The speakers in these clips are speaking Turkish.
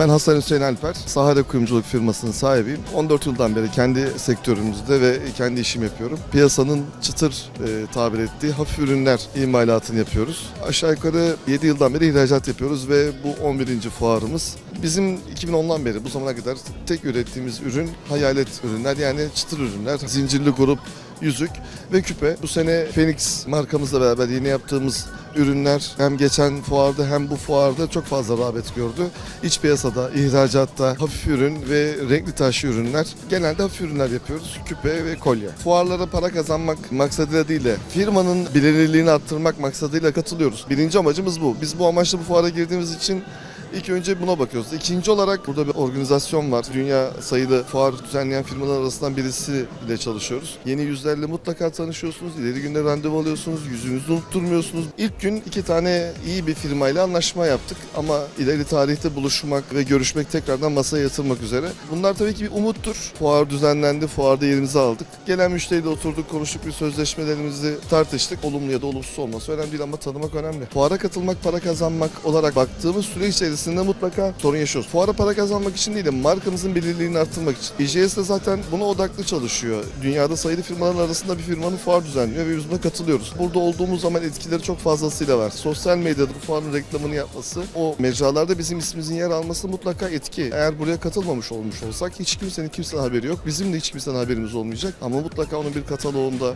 Ben Hasan Hüseyin Alper, Sahara Kuyumculuk firmasının sahibiyim. 14 yıldan beri kendi sektörümüzde ve kendi işimi yapıyorum. Piyasanın çıtır e, tabir ettiği hafif ürünler imalatını yapıyoruz. Aşağı yukarı 7 yıldan beri ihracat yapıyoruz ve bu 11. fuarımız. Bizim 2010'dan beri bu zamana kadar tek ürettiğimiz ürün hayalet ürünler yani çıtır ürünler. Zincirli grup, yüzük ve küpe. Bu sene Phoenix markamızla beraber yeni yaptığımız ürünler hem geçen fuarda hem bu fuarda çok fazla rağbet gördü. İç piyasada, ihracatta hafif ürün ve renkli taşlı ürünler. Genelde hafif ürünler yapıyoruz. Küpe ve kolye. Fuarlara para kazanmak maksadıyla değil de firmanın bilinirliğini arttırmak maksadıyla katılıyoruz. Birinci amacımız bu. Biz bu amaçla bu fuara girdiğimiz için İlk önce buna bakıyoruz. İkinci olarak burada bir organizasyon var. Dünya sayılı fuar düzenleyen firmalar arasından birisi ile çalışıyoruz. Yeni yüzlerle mutlaka tanışıyorsunuz. İleri günde randevu alıyorsunuz. Yüzünüzü unutturmuyorsunuz. İlk gün iki tane iyi bir firmayla anlaşma yaptık. Ama ileri tarihte buluşmak ve görüşmek tekrardan masaya yatırmak üzere. Bunlar tabii ki bir umuttur. Fuar düzenlendi. Fuarda yerimizi aldık. Gelen müşteriyle oturduk, konuştuk, bir sözleşmelerimizi tartıştık. Olumlu ya da olumsuz olması önemli değil ama tanımak önemli. Fuara katılmak, para kazanmak olarak baktığımız süre içerisinde mutlaka sorun yaşıyoruz. Fuara para kazanmak için değil de markamızın belirliliğini arttırmak için. İJS de zaten buna odaklı çalışıyor. Dünyada sayılı firmaların arasında bir firmanın fuar düzenliyor ve biz buna katılıyoruz. Burada olduğumuz zaman etkileri çok fazlasıyla var. Sosyal medyada bu fuarın reklamını yapması, o mecralarda bizim ismimizin yer alması mutlaka etki. Eğer buraya katılmamış olmuş olsak hiç kimsenin kimsenin haberi yok. Bizim de hiç kimsenin haberimiz olmayacak. Ama mutlaka onun bir kataloğunda,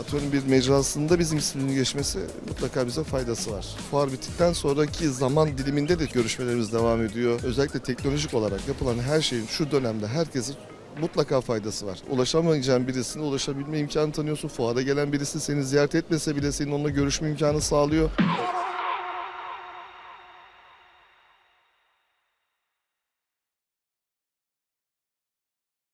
atıyorum bir mecrasında bizim isminin geçmesi mutlaka bize faydası var. Fuar bittikten sonraki zaman diliminde de görüşmelerimiz devam ediyor. Özellikle teknolojik olarak yapılan her şeyin şu dönemde herkesin mutlaka faydası var. Ulaşamayacağın birisine ulaşabilme imkanı tanıyorsun. Fuara gelen birisi seni ziyaret etmese bile senin onunla görüşme imkanı sağlıyor.